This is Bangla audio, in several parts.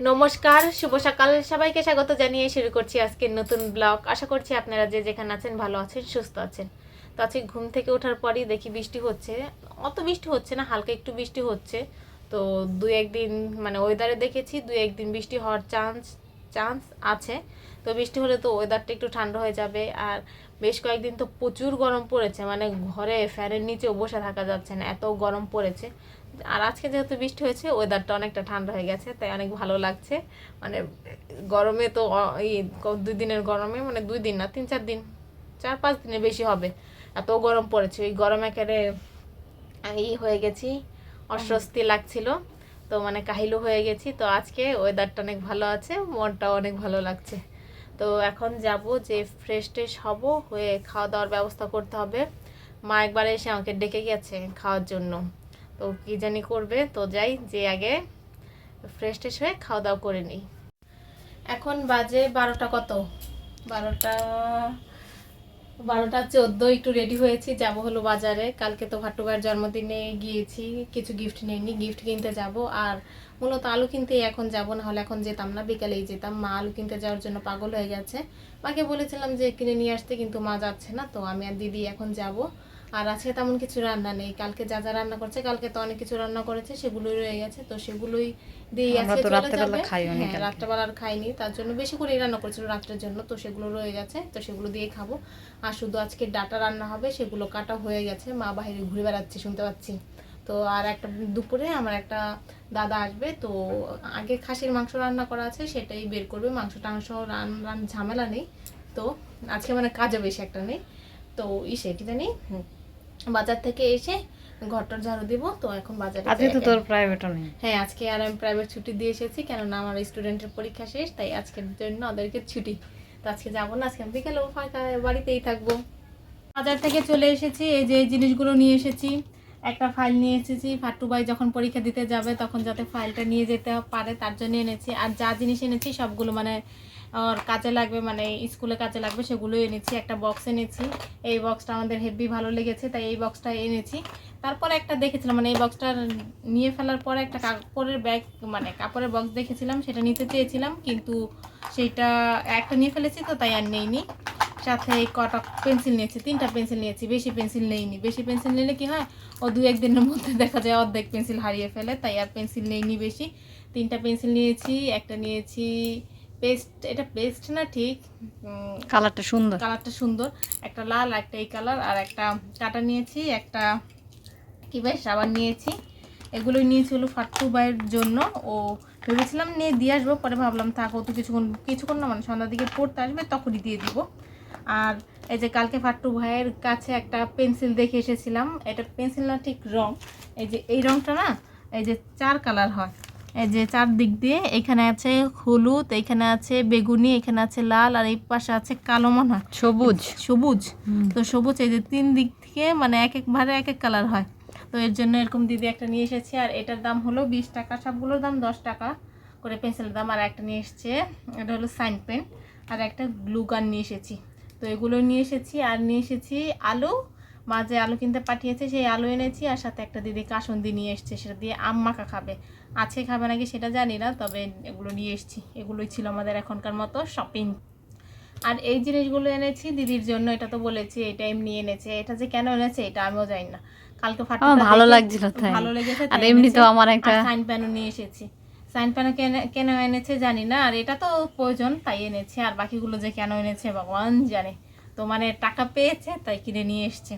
নমস্কার, শুভ সকাল। সবাইকে স্বাগত জানিয়ে শুরু করছি আজকের নতুন ব্লগ। আশা করছি আপনারা যে যেখানে আছেন ভালো আছেন, সুস্থ আছেন। তো আজকে ঘুম থেকে ওঠার পরই দেখি বৃষ্টি হচ্ছে। অত বৃষ্টি হচ্ছে না, হালকা একটু বৃষ্টি হচ্ছে। তো দু একদিন মানে ওয়েদারে দেখেছি, দু একদিন বৃষ্টি হওয়ার চান্স চান্স আছে। তো বৃষ্টি হলে তো ওয়েদারটা একটু ঠান্ডা হয়ে যাবে। আর বেশ কয়েকদিন তো প্রচুর গরম পড়েছে। মানে ঘরে ফ্যানের নিচেও বসে থাকা যাচ্ছে না, এত গরম পড়েছে। আর আজকে যেহেতু বৃষ্টি হয়েছে ওয়েদারটা অনেকটা ঠান্ডা হয়ে গেছে, তাই অনেক ভালো লাগছে। মানে গরমে তো এই দুই দিনের গরমে মানে দুই দিন না, তিন চার দিন, চার পাঁচ দিনের বেশি হবে। এত গরম পড়েছে, ওই গরম একেবারে ই হয়ে গেছি, অস্বস্তি লাগছিল। তো মানে কাহিলু হয়ে গেছি, তো আজকে ওয়েদারটা অনেক ভালো আছে, মনটাও অনেক ভালো লাগছে। তো এখন যাব যে ফ্রেশ ট্রেশ হব, হয়ে খাওয়া দাওয়ার ব্যবস্থা করতে হবে। মা একবার এসে আমাকে ডেকে গেছে খাওয়ার জন্য। তো কি জানি করবে? তো যাই যে আগে ফ্রেশ ট্রেশ হয়ে খাওয়া দাওয়া করে নিই। এখন বাজে বারোটা কত? বারোটা বারোটা চোদ্দ, একটু রেডি হয়েছি, যাব হলো বাজারে। কালকে তো ভাট্টুবার জন্মদিনে গিয়েছি, কিছু গিফট নিইনি গিফট কিনতে যাব। আর মূলত আলু কিনতে এখন যাব না হলে এখন যেতাম না, বিকালেই যেতাম। মা আলু কিনতে যাওয়ার জন্য পাগল হয়ে গেছে। মাকে বলেছিলাম যে কিনে নিয়ে আসতে, কিন্তু মা যাচ্ছে না, তো আমি আর দিদি এখন যাব। আর আজকে তেমন কিছু রান্না নেই। কালকে যা যা রান্না করছে কালকে তো অনেক কিছু রান্না করেছে সেগুলোই রয়ে গেছে। তো সেগুলোই দিয়ে আজকে চলে যাবে। হ্যাঁ রাত্রেবেলা আর খাইনি তার জন্য বেশি করেই রান্না করেছিল রাত্রের জন্য তো সেগুলো রয়ে গেছে তো সেগুলো দিয়ে খাব। আর শুধু আজকে ডাটা রান্না হবে সেগুলো কাটা হয়ে গেছে মা বাইরে ঘুরে বেড়াচ্ছে শুনতে পাচ্ছি। তো আর একটা দুপুরে আমার একটা দাদা আসবে তো আগে খাসির মাংস রান্না করা আছে সেটাই বের করবে। মাংস টাংস রান রান ঝামেলা নেই। তো আজকে মানে কাজও বেশি একটা নেই। তো ইসে কি জানি? হুম, বাজার থেকে এসে ঘরটার ঝাড়ু দিব তো এখন বাজারে আজকে তো তোর প্রাইভেটও নেই। হ্যাঁ আজকে আর আমি প্রাইভেট ছুটি দিয়ে এসেছি কেননা আমার স্টুডেন্টের পরীক্ষা শেষ তাই আজকের জন্য ওদেরকে ছুটি। তো আজকে যাব না আজকে আমি বিকেলে ফাঁকা বাড়িতেই থাকব। বাজার থেকে চলে এসেছি এই যে এই জিনিসগুলো নিয়ে এসেছি। একটা ফাইল নিয়ে এসেছি ফাট্টু ভাই যখন পরীক্ষা দিতে যাবে তখন যাতে ফাইলটা নিয়ে যেতে পারে তার জন্য এনেছি। আর যা জিনিস এনেছি সবগুলো মানে ওর কাজে লাগবে মানে স্কুলে কাজে লাগবে সেগুলো এনেছি, একটা বক্স এনেছি। এই বক্সটা আমাদের হেভি ভালো লেগেছে, তাই এই বক্সটা এনেছি। তারপরে একটা দেখেছিলাম মানে এই বক্সটা নিয়ে ফেলার পরে একটা কাপড়ের ব্যাগ মানে কাপড়ের বক্স দেখেছিলাম, সেটা নিতে চেয়েছিলাম, কিন্তু সেইটা একটা নিয়ে ফেলেছি তো, তাই আর নেইনি। সাথে এই কটা পেন্সিল নিয়েছি, তিনটা পেন্সিল নিয়েছি, বেশি পেন্সিল নেইনি। বেশি পেন্সিল নিলে কি হয়, ও দু একদিনের মধ্যে দেখা যায় অর্ধেক পেন্সিল হারিয়ে ফেলে, তাই আর পেন্সিল নেইনি বেশি। তিনটা পেন্সিল নিয়েছি, একটা নিয়েছি পেস্ট এটা পেস্ট না ঠিক কালারটা সুন্দর। কালারটা সুন্দর। একটা লাল একটা এই কালার আর একটা কাটা নিয়েছি একটা কি ভাই সাবান নিয়েছি। এগুলো নিয়েছি হলো ফাট্টু ভাইয়ের জন্য। ও ভেবেছিলাম নিয়ে দিয়ে আসব পরে ভাবলাম থাক ও তো কিছুক্ষণ কিছুক্ষণ না মানে সন্ধ্যার দিকে পড়তে আসবে তখনই দিয়ে দিব। আর এই যে কালকে ফাট্টু ভাইয়ের কাছে একটা পেন্সিল দেখে এসেছিলাম। এটা পেন্সিল না ঠিক রং এই যে এই রংটা না এই যে চার কালার হয়। এই যে চার দিক দিয়ে এখানে আছে হলুদ এখানে আছে বেগুনি এখানে আছে লাল আর এই পাশে আছে কালো মনে সবুজ। সবুজ। তো সবুজ এই যে তিন দিক থেকে মানে এক এক ভারে এক এক কালার হয়। তো এর জন্য এরকম দিদি একটা নিয়ে এসেছে আর এটার দাম হলো বিশ টাকা সবগুলোর দাম দশ টাকা করে পেন্সিলের দাম। আর একটা নিয়ে এসেছে এটা হলো সাইন পেন আর একটা গ্লু গান নিয়ে এসেছি। তো এগুলো নিয়ে এসেছি আর নিয়ে এসেছি আলু মা যে আলু কিনতে পাঠিয়েছে সেই আলু এনেছি আর সাথে একটা দিদি কাসন্দি নিয়ে এসছে সেটা দিয়ে আম মাখা খাবে। আছে খাবে নাকি সেটা জানি না তবে এগুলো নিয়ে এসেছি। এগুলোই ছিল আমাদের এখনকার মতো শপিং আর এই জিনিসগুলো এনেছি দিদির জন্য এটা তো বলেছি এটা এমনি এনেছে। এটা যে কেন এনেছে এটা আমিও জানি না। কালকে ফাটা ভালো লাগছিল তাই। ভালো লেগেছে আর এমনিতেও আমার একটা সাইন প্যানও নিয়ে এসেছি। সাইন প্যানও কেন কেন এনেছে জানি না আর এটা তো প্রয়োজন তাই এনেছে। আর বাকিগুলো যে কেন এনেছে ভগবান জানে। তো মানে টাকা পেয়েছে তাই কিনে নিয়ে এসছে।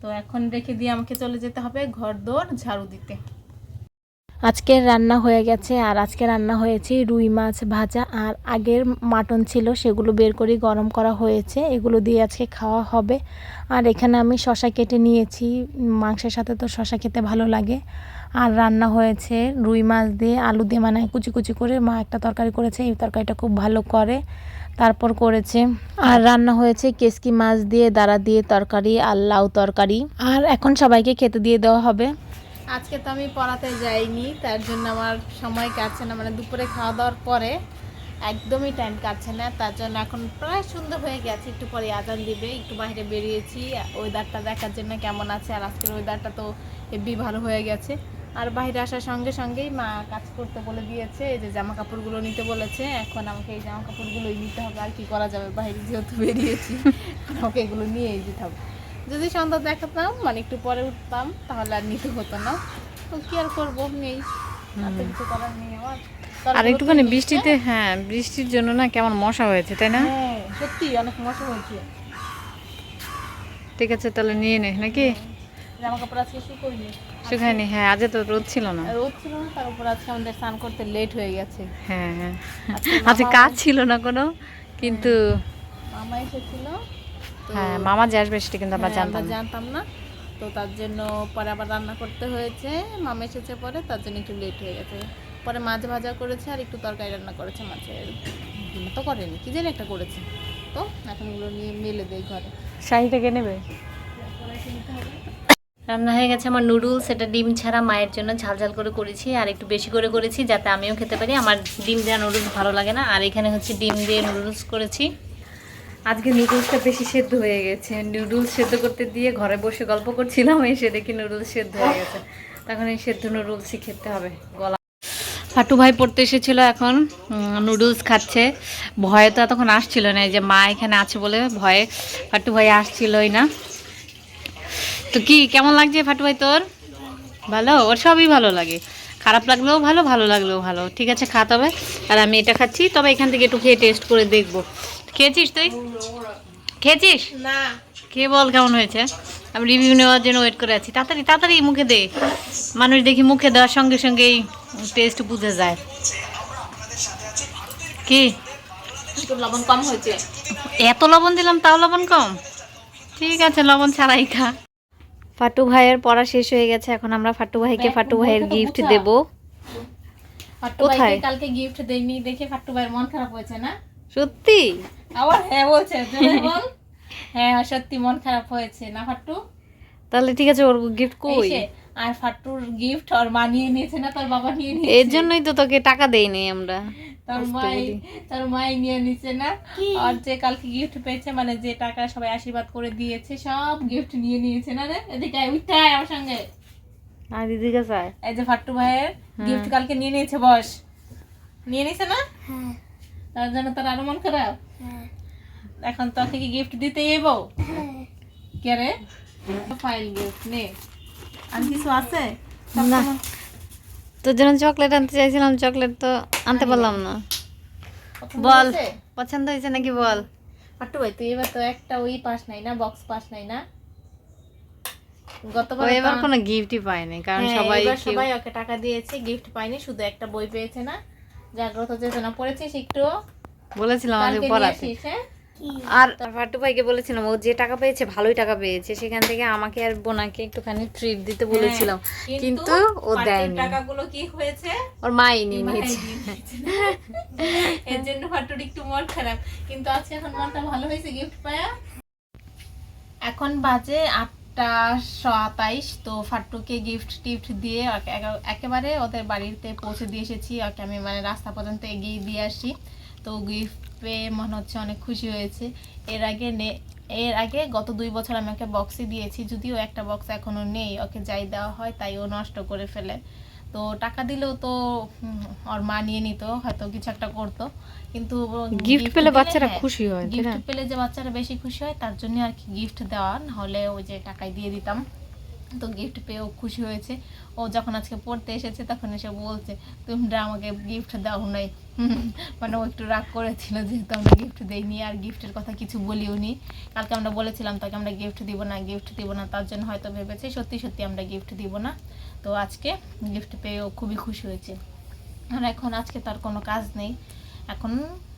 তো এখন রেখে দিয়ে আমাকে চলে যেতে হবে ঘর দোর ঝাড়ু দিতে। আজকের রান্না হয়ে গেছে, আর আজকে রান্না হয়েছে রুই মাছ ভাজা, আর আগের মাটন ছিল সেগুলো বের করে গরম করা হয়েছে, এগুলো দিয়ে আজকে খাওয়া হবে। আর এখানে আমি শশা কেটে নিয়েছি, মাংসের সাথে তো শশা খেতে ভালো লাগে। আর রান্না হয়েছে রুই মাছ দিয়ে আলু দিয়ে মানে কুচি কুচি করে মা একটা তরকারি করেছে, এই তরকারিটা খুব ভালো করে। তারপর করেছে। আর রান্না হয়েছে কেসকি মাছ দিয়ে, দাঁড়া দিয়ে তরকারি, আর লাউ তরকারি। আর এখন সবাইকে খেতে দিয়ে দেওয়া হবে। আজকে তো আমি পড়াতে যাইনি, তার জন্য আমার সময় কাটছে না মানে দুপুরে খাওয়া দাওয়ার পরে একদমই টাইম কাটছে না, তার জন্য এখন প্রায় সুন্দর হয়ে গেছে, একটু পরে আজান দিবে, একটু বাইরে বেরিয়েছি ওয়েদারটা দেখার জন্য কেমন আছে, আর আজকের ওয়েদারটা তো হেভি ভালো হয়ে গেছে। আর বাইরে আসার সঙ্গে সঙ্গেই মা কাজ করতে বলে দিয়েছে এই যে জামা কাপড়গুলো নিতে বলেছে এখন আমাকে এই জামা কাপড়গুলোই নিতে হবে আর কি করা যাবে বাইরে যেহেতু বেরিয়েছি আমাকে এগুলো নিয়েই যেতে হবে। যদি সন্ধ্যা দেখাতাম মানে একটু পরে উঠতাম তাহলে আর নিতে হতো না। তো কি আর করব নেই। কিছু করার নেই আমার। আর একটুখানি বৃষ্টিতে হ্যাঁ বৃষ্টির জন্য না কেমন মশা হয়েছে তাই না? হ্যাঁ সত্যি অনেক মশা হয়েছে। ঠিক আছে তাহলে নিয়ে নে নাকি? জামা কাপড় আজকে শুকোইনি শুকায়নি হ্যাঁ আজ তো রোদ ছিল না। রোদ ছিল না তার উপর আজকে আমাদের স্নান করতে লেট হয়ে গেছে। হ্যাঁ হ্যাঁ। আজকে কাজ ছিল না কোনো কিন্তু মামা এসেছিল হ্যাঁ মামা যে আসবে সেটা কিন্তু আমরা হ্যাঁ, জানতাম জানতাম না তো তার জন্য পরে আবার রান্না করতে হয়েছে মামা এসেছে পরে তার জন্য একটু লেট হয়ে গেছে। পরে মাছ ভাজা করেছে আর একটু তরকারি রান্না করেছে মাছের। তো করেনি কি যেন একটা করেছে। তো এখন এগুলো নিয়ে মেলে দেয় ঘরে। শাহিটাকে নেবে? রান্না হয়ে গেছে আমার নুডলস এটা ডিম ছাড়া মায়ের জন্য ঝাল ঝাল করে করেছি, আর একটু বেশি করে করেছি যাতে আমিও খেতে পারি। আমার ডিম দেওয়া নুডলস ভালো লাগে না, আর এখানে হচ্ছে ডিম দিয়ে নুডলস করেছি। আজকে নুডলসটা বেশি সেদ্ধ হয়ে গেছে। নুডলস সেদ্ধ করতে দিয়ে ঘরে বসে গল্প করছিলাম, এসে দেখি নুডলস সেদ্ধ হয়ে গেছে। তখন এই সেদ্ধ নুডলসই খেতে হবে, গলা। ফাটু ভাই পড়তে এসেছিল এখন নুডলস খাচ্ছে। ভয়ে তো তখন আসছিল না যে মা এখানে আছে বলে ভয়ে ফাটু ভাই আসছিলই না। তো কি কেমন লাগছে ফাটু ভাই তোর? ভালো? ওর সবই ভালো লাগে। খারাপ লাগলেও ভালো ভালো লাগলেও ভালো। ঠিক আছে খা তবে। আর আমি এটা খাচ্ছি তবে এখান থেকে একটু খেয়ে টেস্ট করে দেখব। খেয়েছিস তুই? খেয়েছিস? না। কে বল কেমন হয়েছে? আমি রিভিউ নেওয়ার জন্য ওয়েট করে আছি। তাড়াতাড়ি তাড়াতাড়ি মুখে দে। মানুষ দেখি মুখে দেওয়ার সঙ্গে সঙ্গেই টেস্ট বুঝে যায়। কি? লবণ কম হয়েছে। এত লবণ দিলাম তাও লবণ কম? ঠিক আছে লবণ ছাড়াই খা। ফাটু ভাইয়ের পড়া শেষ হয়ে গেছে এখন আমরা ফাটু ভাইকে ফাটু ভাইয়ের গিফট দেব। ফাট্টু কোথায়? ভাইকে কালকে গিফট দেয়নি দেখে ফাট্টু ভাইয়ের মন খারাপ হয়েছে না? সত্যি? আবার হ্যাঁ বলছে বল। হ্যাঁ সত্যি মন খারাপ হয়েছে না ফাট্টু তাহলে ঠিক আছে ওর গিফট কই? আর ফাট্টুর গিফট ওর মা নিয়ে নিয়েছে না তোর বাবা নিয়ে নিয়েছে? এর জন্যই তো তোকে টাকা দেইনি আমরা। তোর মাই। তোর মাই নিয়ে নিছে না। আর যে কালকে গিফট পেয়েছে মানে যে টাকা সবাই আশীর্বাদ করে দিয়েছে সব গিফট নিয়ে নিয়েছে না রে? এদিকে আয় আমার সঙ্গে। আর দিদিকে চাই এই যে ফাট্টু ভাইয়ের হ্যাঁ। গিফট কালকে নিয়ে নিয়েছে বস। নিয়ে নিয়েছে না? তার জন্য তোর আরও মন খারাপ? এখন তোকে কি গিফট দিতে যাব কে রে? ফাইল গিফট নে। আর কিছু আছে? না। তোর জন্য চকলেট আনতে চাইছিলাম চকলেট তো আনতে পারলাম না। বল পছন্দ হয়েছে নাকি বল? ফাট্টু ভাই তুই এবার তো একটা ওই পাস নাই না বক্স পাস নাই না? গতবার এবার কোনো গিফটই পায়নি কারণ হ্যাঁ, সবাই সবাই ওকে টাকা দিয়েছে গিফট পায়নি শুধু একটা বই পেয়েছে না। জাগ্রত চেতনা পড়েছিস একটু। বলেছিলাম আজকে পড়াতে? আর ফাটু ভাইকে বলেছিলাম ও যে টাকা পেয়েছে ভালোই টাকা পেয়েছে। সেখান থেকে আমাকে আর বোনাকে একটুখানি ট্রিট দিতে বলেছিলাম। হ্যাঁ, কিন্তু ও দেয়নি। টাকাগুলো কি হয়েছে? ওর মাই নিয়ে নিয়েছে। এর জন্য ফাটুর একটু মন খারাপ। কিন্তু আজকে এখন মনটা ভালো হয়েছে গিফট পায়া? এখন বাজে আটটা সাতাইশ তো ফাট্টুকে গিফট টিফট দিয়ে একেবারে ওদের বাড়িতে পৌঁছে দিয়ে এসেছি। ওকে আমি মানে রাস্তা পর্যন্ত এগিয়ে দিয়ে আসি। তো গিফট পেয়ে মনে হচ্ছে অনেক খুশি হয়েছে। এর আগে নে এর আগে গত দুই বছর আমি ওকে বক্সে দিয়েছি যদিও একটা বক্স এখনও নেই ওকে যাই দেওয়া হয় তাই ও নষ্ট করে ফেলে। তো টাকা দিলেও তো ওর মা নিয়ে নিত হয়তো কিছু একটা করতো। কিন্তু গিফট পেলে বাচ্চারা হ্যাঁ, খুশি হয় গিফট পেলে যে বাচ্চারা বেশি খুশি হয় তার জন্য আর কি গিফট দেওয়া। হলে ওই যে টাকায় দিয়ে দিতাম। তো গিফট পেয়েও খুশি হয়েছে। ও যখন আজকে পড়তে এসেছে, তখন এসে বলছে, তোমরা আমাকে গিফট দাও নাই। মানে ও একটু রাগ করেছিল যেহেতু আমরা গিফট দেইনি আর গিফটের কথা কিছু বলিও নি। কালকে আমরা বলেছিলাম, তাকে আমরা গিফট দিব না গিফট দিব না। তার জন্য হয়তো ভেবেছে, সত্যি সত্যি আমরা গিফট দিব না। তো আজকে গিফট পেয়েও খুবই খুশি হয়েছে। আর এখন আজকে তার কোনো কাজ নেই। এখন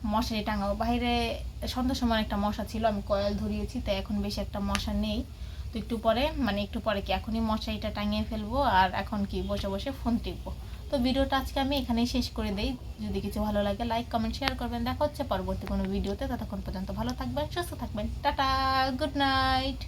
মশারি টাঙাবো। বাইরে সন্ধ্যার সময় একটা মশা ছিল, আমি কয়েল ধরিয়েছি, তাই এখন বেশি একটা মশা নেই। তো একটু পরে মানে একটু পরে কি, এখনই মশারিটা টাঙিয়ে ফেলব আর এখন কি, বসে বসে ফোন টিপবো। তো ভিডিওটা আজকে আমি এখানেই শেষ করে দেই। যদি কিছু ভালো লাগে লাইক কমেন্ট শেয়ার করবেন। দেখা হচ্ছে পরবর্তী কোনো ভিডিওতে। ততক্ষণ পর্যন্ত ভালো থাকবেন, সুস্থ থাকবেন। Tata good night